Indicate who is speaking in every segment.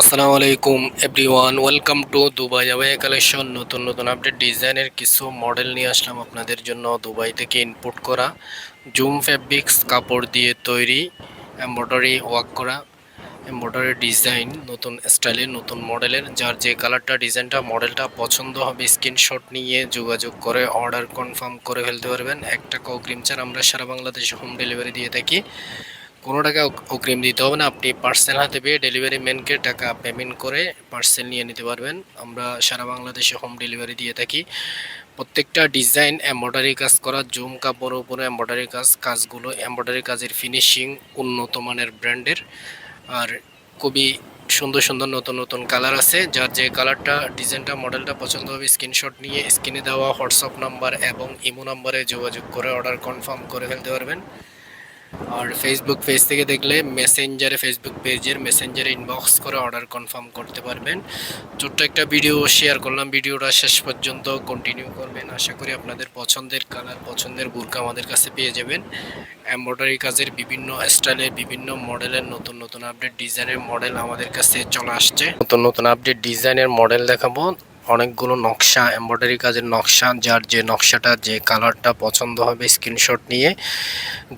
Speaker 1: আসসালামু আলাইকুম, everyone. Welcome to Dubai আওয়ে কালেকশন। নতুন নতুন আপডেট ডিজাইনের কিছু মডেল নিয়ে আসলাম আপনাদের জন্য দুবাই থেকে ইনপুট করা। জুম ফ্যাব্রিক্স, কাপড় দিয়ে তৈরি, এমব্রয়ডারি ওয়ার্ক করা, এমব্রয়ডারি ডিজাইন, নতুন স্টাইলের নতুন মডেলের। যার যে কালারটা, ডিজাইনটা, মডেলটা পছন্দ হবে, স্ক্রিনশট নিয়ে যোগাযোগ করে অর্ডার কনফার্ম করে ফেলতে পারবেন। একটা অগ্রিম চার আমরা সারা বাংলাদেশে হোম ডেলিভারি দিয়ে থাকি। কোনো টাকা অগ্রিম দিতে হবে না। আপনি পার্সেল হাতে পেয়ে ডেলিভারি ম্যানকে টাকা পেমেন্ট করে পার্সেল নিয়ে নিতে পারবেন। আমরা সারা বাংলাদেশে হোম ডেলিভারি দিয়ে থাকি। প্রত্যেকটা ডিজাইন এমব্রয়ডারি কাজ করা, জুম কাপড়ের উপরে এমব্রয়ডারি কাজ, কাজগুলো এমব্রয়ডারি কাজের ফিনিশিং উন্নত মানের ব্র্যান্ডের আর খুবই সুন্দর সুন্দর নতুন নতুন কালার আছে। যার যে কালারটা ডিজাইনটা মডেলটা পছন্দ হবে স্ক্রিনশট নিয়ে স্ক্রিনে দেওয়া হোয়াটসঅ্যাপ নাম্বার এবং ইমো নাম্বারে যোগাযোগ করে অর্ডার কনফার্ম করে ফেলতে পারবেন। আর ফেসবুক পেজ থেকে দেখলে মেসেঞ্জারে ফেসবুক পেজের মেসেঞ্জারে ইনবক্স করে অর্ডার কনফার্ম করতে পারবেন। ছোট্ট একটা ভিডিও শেয়ার করলাম। ভিডিওটা শেষ পর্যন্ত কন্টিনিউ করবেন। আশা করি আপনাদের পছন্দের কালার পছন্দের বুরকা আমাদের কাছে পেয়ে যাবেন। এমব্রয়ডারি কাজের বিভিন্ন স্টাইলের বিভিন্ন মডেলের নতুন নতুন আপডেট ডিজাইনের মডেল আমাদের কাছে চলে আসছে। নতুন নতুন আপডেট ডিজাইনের মডেল দেখাবো। অনেকগুলো নকশা এমব্রয়ডারি কাজের নকশা, যার যে নকশাটা, যে কালারটা পছন্দ হবে স্ক্রিনশট নিয়ে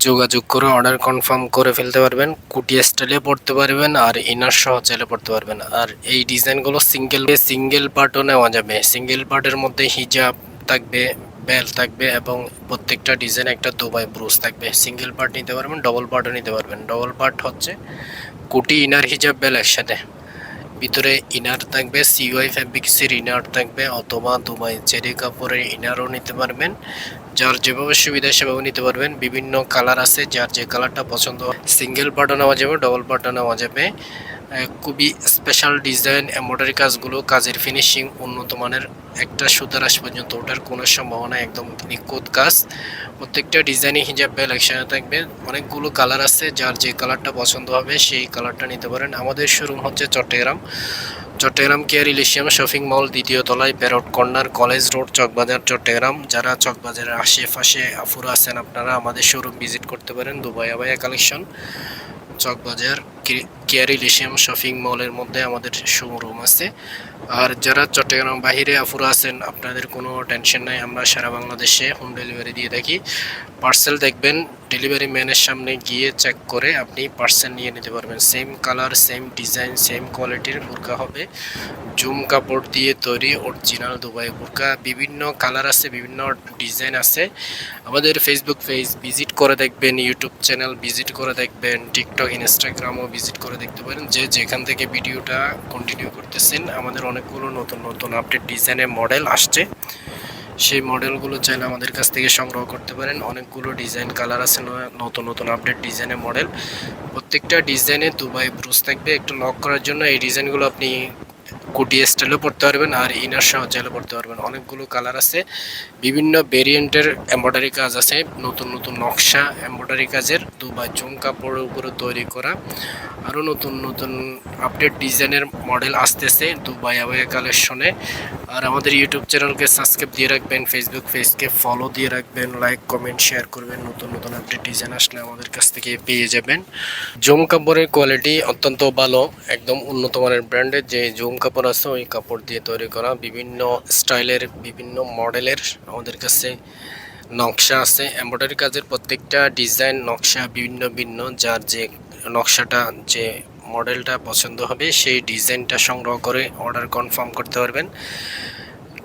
Speaker 1: যোগাযোগ করে অর্ডার কনফার্ম করে ফেলতে পারবেন কুটি স্টাইলে পড়তে পারবেন আর ইনার সহ চাইলে পড়তে পারবেন। আর এই ডিজাইনগুলো সিঙ্গেল সিঙ্গেল পার্টও নেওয়া যাবে। সিঙ্গেল পার্টের মধ্যে হিজাব থাকবে বেল থাকবে এবং প্রত্যেকটা ডিজাইন একটা দুবাই ব্রুজ থাকবে। সিঙ্গেল পার্ট নিতে পারবেন ডবল পার্টও নিতে পারবেন। ডবল পার্ট হচ্ছে কুটি ইনার হিজাব বেল একসাথে। ভিতরে ইনার থাকবে সিওয়াই ফ্যাব্রিক্সের ইনার থাকবে, অথবা দুবাই চেরি কাপড়ের ইনারও নিতে পারবেন। যার যেভাবে সুবিধা সেভাবে নিতে পারবেন। বিভিন্ন কালার আছে, যার যে কালারটা পছন্দ সিঙ্গেল পার্টও নেওয়া যাবে ডবল পার্টও নেওয়া যাবে। খুবই স্পেশাল ডিজাইন এমব্রয়ডারি কাজগুলো, কাজের ফিনিশিং উন্নত মানের একটা সুতার আস পর্যন্ত ওঠার কোনো সম্ভাবনা একদম নিখুঁত কাজ। প্রত্যেকটা ডিজাইনে হিজাব বেল থাকবে। অনেকগুলো কালার আছে, যার যে কালারটা পছন্দ হবে সেই কালারটা নিতে পারেন। আমাদের শোরুম হচ্ছে Chattogram. Chattogram Care Elysium shopping mall দ্বিতীয় তলায় Parrot Corner College Road Chawkbazar, Chattogram. যারা চকবাজারের আশেপাশে আফুরা আছেন, আপনারা আমাদের শোরুম ভিজিট করতে পারেন। Dubai abaya collection Chawkbazar Care Elysium shopping মলের মধ্যে আমাদের শোরুম আছে। আর যারা চট্টগ্রাম বাহিরে আফুরা আছেন, আপনাদের কোনো টেনশন নাই, আমরা সারা বাংলাদেশে হোম ডেলিভারি দিয়ে থাকি। পার্সেল দেখবেন ডেলিভারি ম্যানের সামনে গিয়ে চেক করে আপনি পার্সেল নিয়ে নিতে পারবেন। Same colour same design same কোয়ালিটির বোরকা হবে। জুম কাপড় দিয়ে তৈরি অরিজিনাল দুবাই বোরকা। বিভিন্ন কালার আছে, বিভিন্ন ডিজাইন আছে। আমাদের ফেসবুক পেজ ভিজিট করে দেখবেন ইউটিউব চ্যানেল ভিজিট করে দেখবেন টিকটক ইনস্টাগ্রামও ভিজিট করে দেখতে পারেন যে যেখান থেকে ভিডিওটা কন্টিনিউ করতেছেন, আমাদের অনেকগুলো নতুন নতুন আপডেট ডিজাইনের মডেল আসছে। সেই মডেলগুলো চাইলে আমাদের কাছ থেকে সংগ্রহ করতে পারেন। অনেকগুলো ডিজাইন কালার আছে নতুন নতুন আপডেট ডিজাইনের মডেল প্রত্যেকটা ডিজাইনে দুবাই ব্রুজ থাকবে। একটু লক করার জন্য এই ডিজাইনগুলো আপনি কুটি স্টাইলও পড়তে পারবেন আর ইনার সহ পড়তে পারবেন। অনেকগুলো কালার আছে। বিভিন্ন ভেরিয়েন্টের এম্ব্রয়ডারি কাজ আছে। নতুন নতুন নকশা এম্ব্রয়ডারি কাজের। দুবাই জুম কাপড়ের উপরে তৈরি করা। আরও নতুন নতুন আপডেট ডিজাইনের মডেল আসতেছে দুবাই আবাই কালেকশনে আর আমাদের ইউটিউব চ্যানেলকে সাবস্ক্রাইব দিয়ে রাখবেন ফেসবুক পেজকে ফলো দিয়ে রাখবেন লাইক কমেন্ট শেয়ার করবেন। নতুন নতুন আপডেট ডিজাইন আসলে আমাদের কাছ থেকে পেয়ে যাবেন। জুম কাপড়ের কোয়ালিটি অত্যন্ত ভালো, একদম উন্নত মানের ব্র্যান্ডের যে জুম কাপড় আছে, ওই কাপড় দিয়ে তৈরি করা। বিভিন্ন স্টাইলের, বিভিন্ন মডেলের আমাদের কাছে নকশা আছে। এমব্রয়ডারি কাজের প্রত্যেকটা ডিজাইন নকশা বিভিন্ন ভিন্ন। যার যে নকশাটা, যে মডেলটা পছন্দ হবে, সেই ডিজাইনটা সংগ্রহ করে অর্ডার কনফার্ম করতে পারবেন।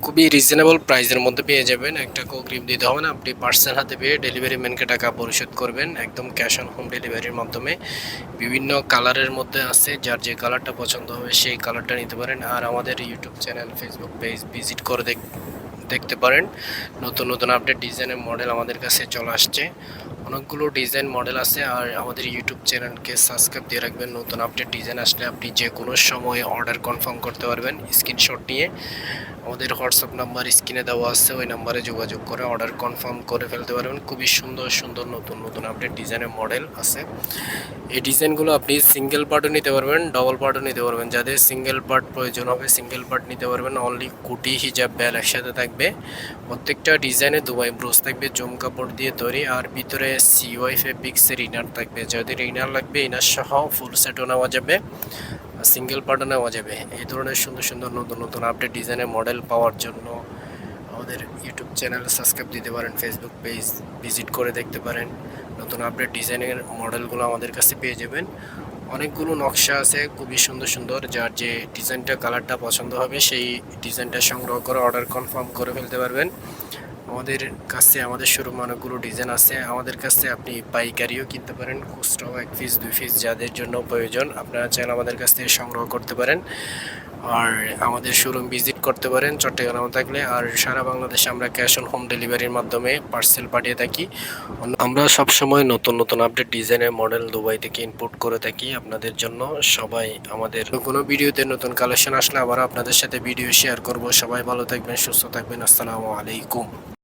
Speaker 1: খুবই রিজনেবল প্রাইসের মধ্যে পেয়ে যাবেন। একটা অগ্রিম দিতে হবে না, আপনি পার্সেল হাতে পেয়ে ডেলিভারি ম্যানকে টাকা পরিশোধ করবেন, একদম ক্যাশ অন হোম ডেলিভারির মাধ্যমে। বিভিন্ন কালারের মধ্যে আছে, যার যে কালারটা পছন্দ হবে সেই কালারটা নিতে পারেন। আর আমাদের YouTube channel Facebook page visit করে দেখ, দেখতে পারেন। নতুন নতুন আপডেট ডিজাইনের মডেল আমাদের কাছে চলে আসছে। অনেকগুলো ডিজাইন মডেল আছে আর আমাদের ইউটিউব চ্যানেলকে সাবস্ক্রাইব দিয়ে রাখবেন। নতুন আপডেট ডিজাইন আসলে আপনি যে কোনো সময় অর্ডার কনফার্ম করতে পারবেন স্ক্রিনশট নিয়ে। আমাদের হোয়াটসঅ্যাপ নাম্বার স্ক্রিনে দেওয়া আছে, ওই নাম্বারে যোগাযোগ করে অর্ডার কনফার্ম করে ফেলতে পারবেন। খুবই সুন্দর সুন্দর নতুন নতুন আপডেট ডিজাইনের মডেল আছে। এই ডিজাইনগুলো আপনি সিঙ্গেল পার্টও নিতে পারবেন ডবল পার্টও নিতে পারবেন। যাদের সিঙ্গেল পার্ট প্রয়োজন হবে সিঙ্গেল পার্ট নিতে পারবেন। অনলি কুটি হিজাব ব্যাল একসাথে থাকবে। প্রত্যেকটা ডিজাইনে দুবাই ব্রুজ থাকবে, জুম কাপড় দিয়ে তৈরি। আর ভিতরে সিওয়াই ফেব্রিক্সের ইনার থাকবে। যাদের ইনার লাগবে ইনার সহ ফুল সেটও নেওয়া যাবে সিঙ্গেল পার্টও নেওয়া যাবে। এই ধরনের সুন্দর সুন্দর নতুন নতুন আপডেট ডিজাইনের মডেল পাওয়ার জন্য আমাদের ইউটিউব চ্যানেল সাবস্ক্রাইব দিতে পারেন ফেসবুক পেজ ভিজিট করে দেখতে পারেন। নতুন আপডেট ডিজাইনের মডেলগুলো আমাদের কাছে পেয়ে যাবেন। অনেকগুলো নকশা আছে, খুবই সুন্দর সুন্দর। যার যে ডিজাইনটা কালারটা পছন্দ হবে, সেই ডিজাইনটা সংগ্রহ করে অর্ডার কনফার্ম করে ফেলতে পারবেন। আমাদের কাছে আমাদের শোরুম অনেকগুলো ডিজাইন আছে। আমাদের কাছে আপনি পাইকারিও কিনতে পারেন খুচরাও এক পিস দুই পিস যাদের জন্য প্রয়োজন, আপনারা চাইলে আমাদের কাছ থেকে সংগ্রহ করতে পারেন। আর আমাদের শোরুম ভিজিট করতে পারেন চট্টগ্রামে থাকলে। আর সারা বাংলাদেশে আমরা ক্যাশ অন হোম ডেলিভারির মাধ্যমে পার্সেল পাঠিয়ে থাকি। আমরা সব সময় নতুন নতুন আপডেট ডিজাইনের মডেল দুবাই থেকে ইনপুট করে থাকি আপনাদের জন্য। সবাই আমাদের কোনো ভিডিওতে নতুন কালেকশন আসলে আবার আপনাদের সাথে ভিডিও শেয়ার করব। সবাই ভালো থাকবেন, সুস্থ থাকবেন। আসসালামু আলাইকুম।